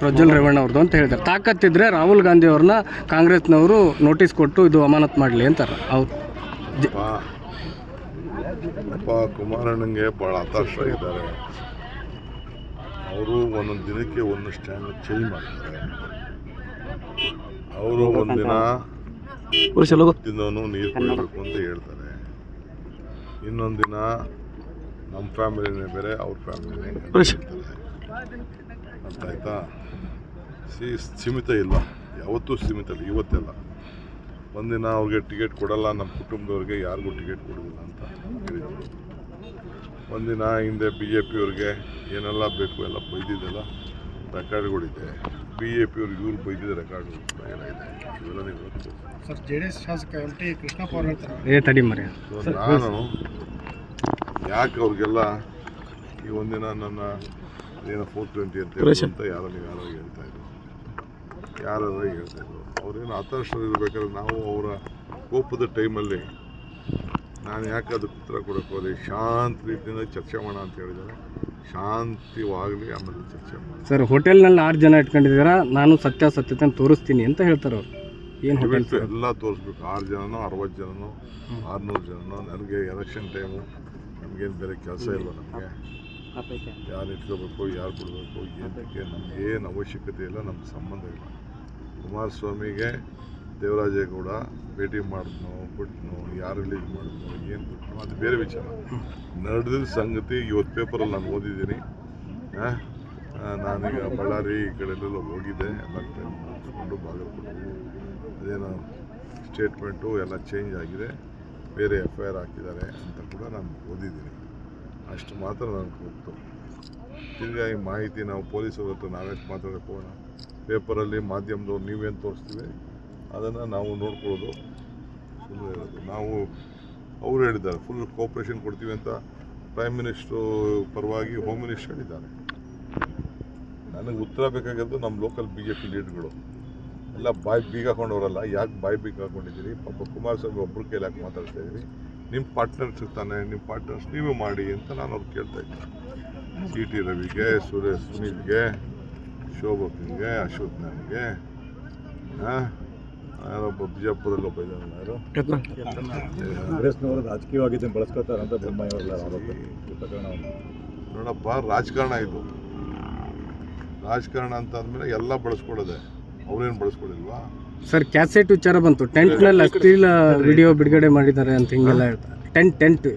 ಪ್ರಜ್ವಲ್ ರೇವಣ್ಣ ಅವ್ರದ್ದು ಅಂತ ಹೇಳಿದ್ದಾರೆ. ತಾಕತ್ತಿದ್ರೆ ರಾಹುಲ್ ಗಾಂಧಿ ಅವ್ರನ್ನ ಕಾಂಗ್ರೆಸ್ನವರು ನೋಟಿಸ್ ಕೊಟ್ಟು ಇದು ಅಮಾನತ್ ಮಾಡಲಿ ಅಂತಾರೆ. ಅವ್ರು ಅಪ್ಪ ಕುಮಾರಣ್ಣಂಗೆ ಭಾಳ ಹತಾಶ ಇದ್ದಾರೆ. ಅವರು ಒಂದೊಂದು ದಿನಕ್ಕೆ ಒಂದು ಸ್ಟ್ಯಾಂಡ್ ಚೇಂಜ್ ಮಾಡ್ತಾರೆ. ಅವರು ಒಂದಿನ ತಿನ್ನೋನು ನೀರು ಕೊಡಬೇಕು ಅಂತ ಹೇಳ್ತಾರೆ. ಇನ್ನೊಂದಿನ ನಮ್ಮ ಫ್ಯಾಮಿಲಿನೇ ಬೇರೆ ಅವ್ರ ಫ್ಯಾಮಿಲಿನೇ ಅರ್ಥ ಆಯ್ತಾ? ಸಿ ಸೀಮಿತ ಇಲ್ಲ. ಯಾವತ್ತೂ ಸೀಮಿತ ಇಲ್ಲ. ಇವತ್ತೆಲ್ಲ ಒಂದಿನ ಅವ್ರಿಗೆ ಟಿಕೆಟ್ ಕೊಡಲ್ಲ ನಮ್ಮ ಕುಟುಂಬದವ್ರಿಗೆ ಯಾರಿಗೂ ಟಿಕೆಟ್ ಕೊಡೋದಿಲ್ಲ ಅಂತ ಹೇಳಿದ್ರು. ಒಂದಿನ ಹಿಂದೆ ಬಿ ಜೆ ಪಿಯವ್ರಿಗೆ ಏನೆಲ್ಲ ಬೇಕು ಎಲ್ಲ ಬೈದಿದ್ದೆಲ್ಲ ರೆಕಾರ್ಡ್ಗಳಿದೆ. ಬಿ ಜೆ ಪಿಯವ್ರಿಗೆ ಇವ್ರು ಬೈದಿದ್ದ ರೆಕಾರ್ಡ್ಗಳು ಕೂಡ ಇದೆ. ಇವೆಲ್ಲ ನೀವು ಗೊತ್ತು ಸರ್ ಜೆ ಡಿ ಎಸ್ ಶಾಸಕ ಎಂ ಟಿ ಕೃಷ್ಣಪ್ಪ ಅವ್ರು ಏ ತಡಿ ಮರಿ ನಾನು ಯಾಕೆ ಅವ್ರಿಗೆಲ್ಲ ಈ ಒಂದಿನ ನನ್ನ ಏನೋ ಫೋರ್ ಟ್ವೆಂಟಿ ಅಂತ ಅಂತ ಯಾರೋ ನೀವು ಯಾರೋ ಹೇಳ್ತಾ ಇದ್ರು. ಯಾರು ಹೇಳ್ತಾ ಇದ್ರು. ಅವ್ರೇನು ಹತಾಶರಿರ್ಬೇಕಾದ್ರೆ ನಾವು ಅವರ ಕೋಪದ ಟೈಮಲ್ಲಿ ನಾನು ಯಾಕೆ ಅದಕ್ಕೆ ಉತ್ತರ ಕೊಡೋಕೆ ಹೋದೆ? ಶಾಂತ ರೀತಿಯಿಂದ ಚರ್ಚೆ ಮಾಡೋಣ ಅಂತ ಹೇಳಿದ್ದಾರೆ. ಶಾಂತಿವಾಗಲಿ ಆಮೇಲೆ ಚರ್ಚೆ ಮಾಡಿ ಸರ್ ಹೋಟೆಲ್ನಲ್ಲಿ ಆರು ಜನ ಇಟ್ಕೊಂಡಿದ್ದೀರಾ? ನಾನು ಸತ್ಯಾಸತ್ಯತೆಯನ್ನು ತೋರಿಸ್ತೀನಿ ಅಂತ ಹೇಳ್ತಾರೆ ಅವ್ರು. ಏನು ಹೋಟೆಲ್ ಎಲ್ಲ ತೋರಿಸ್ಬೇಕು. ಆರು ಜನನೋ ಅರವತ್ತು ಜನನೋ ಆರುನೂರು ಜನನೋ ನನಗೆ ಎಲೆಕ್ಷನ್ ಟೈಮು ನಮಗೇನು ಬೇರೆ ಕೆಲಸ ಇಲ್ಲ ನಮಗೆ. ಯಾರು ಇಟ್ಕೋಬೇಕು, ಯಾರು ಬಿಡಬೇಕು ಏನಕ್ಕೆ ನಮಗೇನು ಅವಶ್ಯಕತೆ ಇಲ್ಲ, ನಮ್ಗೆ ಸಂಬಂಧ ಇಲ್ಲ. ಕುಮಾರಸ್ವಾಮಿಗೆ ದೇವರಾಜೇಗೌಡ ಭೇಟಿ ಮಾಡಿದ್ನೋ ಬಿಟ್ನೋ ಯಾರು ರಿಲೀಸ್ ಮಾಡಿದ್ನೋ, ಏನು ಬಿಟ್ನೋ ಅದು ಬೇರೆ ವಿಚಾರ. ನಡೆದಿದ್ದ ಸಂಗತಿ ಇವತ್ತು ಪೇಪರಲ್ಲಿ ನಾನು ಓದಿದ್ದೀನಿ. ನಾನೀಗ ಬಳ್ಳಾರಿ ಈ ಕಡೆ ಎಲ್ಲೆಲ್ಲ ಹೋಗಿದ್ದೆ, ಎಲ್ಲ ಕಡೆ ಮುಗಿಸ್ಕೊಂಡು ಬಾಗಲಕೋಟೆ ಅದೇನೋ ಸ್ಟೇಟ್ಮೆಂಟು ಎಲ್ಲ ಚೇಂಜ್ ಆಗಿದೆ, ಬೇರೆ ಎಫ್ ಐ ಆರ್ ಹಾಕಿದ್ದಾರೆ ಅಂತ ಕೂಡ ನಾನು ಓದಿದ್ದೀನಿ. ಅಷ್ಟು ಮಾತ್ರ ನನಗೆ ಗೊತ್ತು. ತಿರ್ಗಾ ಈ ಮಾಹಿತಿ ನಾವು ಪೊಲೀಸರ ಹತ್ರ ನಾವ್ಯಾಕೆ ಮಾತಾಡೋಕೆ ಹೋಗೋಣ ಪೇಪರಲ್ಲಿ, ಮಾಧ್ಯಮದವ್ರು ನೀವೇನು ತೋರಿಸ್ತೀವಿ, ಅದನ್ನು ನಾವು ನೋಡ್ಕೊಳ್ಳೋದು. ನಾವು ಅವರು ಹೇಳಿದ್ದಾರೆ ಫುಲ್ ಕೋಪ್ರೇಷನ್ ಕೊಡ್ತೀವಿ ಅಂತ ಪ್ರೈಮ್ ಮಿನಿಸ್ಟ್ರು ಪರವಾಗಿ ಹೋಮ್ ಮಿನಿಸ್ಟರ್ ಹೇಳಿದ್ದಾರೆ. ನನಗೆ ಉತ್ತರ ಬೇಕಾಗಿದ್ದು ನಮ್ಮ ಲೋಕಲ್ ಬಿ ಜೆ ಪಿ ಲೀಡ್ಗಳು ಎಲ್ಲ ಬಾಯಿ ಬೀಗ ಹಾಕೊಂಡವರಲ್ಲ ಯಾಕೆ ಬಾಯಿ ಬೀಗ ಹಾಕೊಂಡಿದ್ದೀರಿ ಪಾಪ ಕುಮಾರಸ್ವಾಮಿ ಒಬ್ಬರು ಕೈಲಿ ಯಾಕೆ ಮಾತಾಡ್ತಾ ಇದ್ದೀರಿ. ನಿಮ್ಮ ಪಾರ್ಟ್ನರ್ಸ್ ಇರ್ತಾನೆ ನಿಮ್ಮ ಪಾರ್ಟ್ನರ್ಸ್ ನೀವೇ ಮಾಡಿ ಅಂತ ನಾನು ಅವ್ರು ಕೇಳ್ತಾ ಇದ್ದೆ. ಸಿ ಟಿ ರವಿಗೆ ಸುರೇಶ್ ಸುನೀಲ್ಗೆ ಶೋಭಕ್ಗೆ ಅಶೋಕ್ ನನಗೆ ಯಾರೊಬ್ಬ ಬಿಜಾಪುರಲ್ಲಿ ಒಬ್ಬ ಇದ್ದಾರೆ ಯಾರು? ಕಾಂಗ್ರೆಸ್ನವರು ರಾಜಕೀಯವಾಗಿ ಇದನ್ನು ಬಳಸ್ಕೊತಾರೆ ಅಂತ ನೋಡಪ್ಪ ರಾಜಕಾರಣ ಇದು. ರಾಜಕಾರಣ ಅಂತ ಅಂದಮೇಲೆ ಎಲ್ಲ ಬಳಸ್ಕೊಳ್ಳೋದೆ. ಅವ್ರೇನು ಬಳಸ್ಕೊಳ್ಳಿಲ್ವಾ ಸರ್ ಕ್ಯಾಸೆಟ್ ವಿಚಾರ ಬಂತು. ಟೆಂಟ್ನಲ್ಲಿ ಅಶ್ಲೀಲ ವಿಡಿಯೋ ಬಿಡುಗಡೆ ಮಾಡಿದ್ದಾರೆ ಅಂತ ಹಿಂಗೆಲ್ಲ ಹೇಳ್ತಾರೆ. ಟೆಂಟ್ ಟೆಂಟ್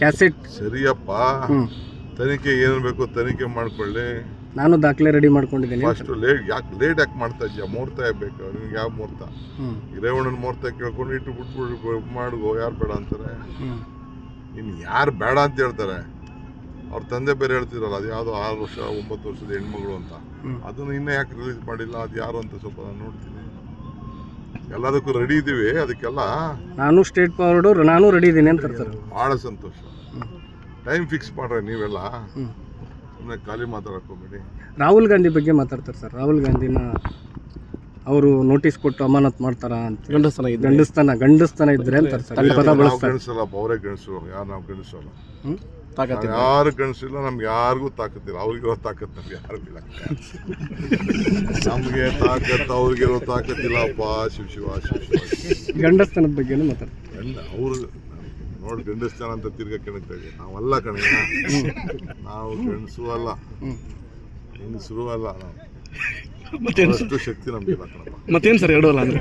ಕ್ಯಾಸೆಟ್ ಸರಿಯಪ್ಪ. ಹ್ಞೂ ತನಿಖೆ ಏನು ಬೇಕು ತನಿಖೆ ಮಾಡ್ಕೊಳ್ಳಿ. ನಾನು ದಾಖಲೆ ರೆಡಿ ಮಾಡ್ಕೊಂಡಿದ್ದೀನಿ. ಅಷ್ಟು ಲೇಟ್ ಯಾಕೆ ಲೇಟ್ ಯಾಕೆ ಮಾಡ್ತಾ ಇದ್ಯಾ ಮುಹೂರ್ತ ಬೇಕು? ನಿಮ್ಗೆ ಯಾವ ಮುಹೂರ್ತ? ಇರೇವಣ್ಣನ ಮುಹೂರ್ತ ಕೇಳ್ಕೊಂಡು ಇಟ್ಟು ಬಿಟ್ಬಿಟ್ಟು ಮಾಡ್ಗೋ ಯಾರು ಬೇಡ ಅಂತಾರೆ? ಇನ್ನು ಯಾರು ಬೇಡ ಅಂತ ಹೇಳ್ತಾರೆ? ಅವ್ರ ತಂದೆ ಬೇರೆ ಹೇಳ್ತಿರಲ್ಲ ಅದು ಯಾವುದೋ ಆರು ವರ್ಷ ಒಂಬತ್ತು ವರ್ಷದ ಹೆಣ್ಮಗಳು ಅಂತ. ಅದನ್ನು ಇನ್ನೂ ಯಾಕೆ ರಿಲೀಸ್ ಮಾಡಿಲ್ಲ? ಅದು ಯಾರು ಅಂತ ಸ್ವಲ್ಪ ನಾನು ನೋಡ್ತೀನಿ. ಎಲ್ಲದಕ್ಕೂ ರೆಡಿ ಇದ್ದೀವಿ ಅದಕ್ಕೆಲ್ಲ ನಾನು ಸ್ಟೇಟ್ ಫಾರ್ವರ್ಡು ನಾನು ರೆಡಿ ಇದ್ದೀನಿ ಅಂತ ಹೇಳ್ತಾರೆ. ಭಾಳ ಸಂತೋಷ. ಟೈಮ್ ಫಿಕ್ಸ್ ಮಾಡ್ರೆ ನೀವೆಲ್ಲ. ಹ್ಞೂ ಸುಮ್ಮನೆ ಖಾಲಿ ಮಾತಾಡ್ಕೊಬೇಡಿ ರಾಹುಲ್ ಗಾಂಧಿ ಬಗ್ಗೆ ಮಾತಾಡ್ತಾರೆ ಸರ್. ರಾಹುಲ್ ಗಾಂಧಿನ ಅವರು ನೋಟಿಸ್ ಕೊಟ್ಟು ಅಮಾನತ್ ಮಾಡ್ತಾರ ಅಂತ ಗಂಡಸ್ತನ ಗಂಡಸ್ತನ ಗಂಡಸ್ತನ ಇದ್ರೆ ಅಂತ ಸರ್. ಈ ಪದ ನಾವು ಬಳಸ್ತಾರೆ. ಗಂಡಸಲ್ಲ ಅವರೇ ಗಣಿಸೋ ಯಾರು ನಾವು ಗಣಿಸೋಲ್ಲ ಯಾರು ಗಂಡಸಿಲ್ಲ ನಮ್ಗೆ ಯಾರಿಗೂ ತಾಕತ್ತಿಲ್ಲ. ಅವ್ರಿಗಿರೋ ತಾಕತ್ ನಮ್ಗೆ ಯಾರಿಗಿಲ್ಲ ನಮ್ಗೆ ತಾಕತ್ ಅವ್ರಿಗಿರೋ ತಾಕತ್ತಿಲ್ಲಪ್ಪ ಶಿವ ಶಿವ ಶಿವ ಶಿವ ಗಂಡಸ್ತನದ ಬಗ್ಗೆ ಗಂಡ ಅವ್ರು ನೋಡಿ ಗಂಡಸ್ತಾನ ಅಂತ ತಿರ್ಗಾ ಕೆಣಕ್ತಾ ನಾವಲ್ಲ ನಾವೆಲ್ಲ ಕಣ. ನಾವು ಗಂಡಸು ಅಲ್ಲ. ಹೆಂಗಸರು ಅಲ್ಲ ನಾವು. ಅಷ್ಟು ಶಕ್ತಿ ನಮ್ಗೆ ಕಣಪ್ಪ. ಮತ್ತೇನು ಸರ್ ಎರಡು ಅಲ್ಲ ಅಂದ್ರೆ?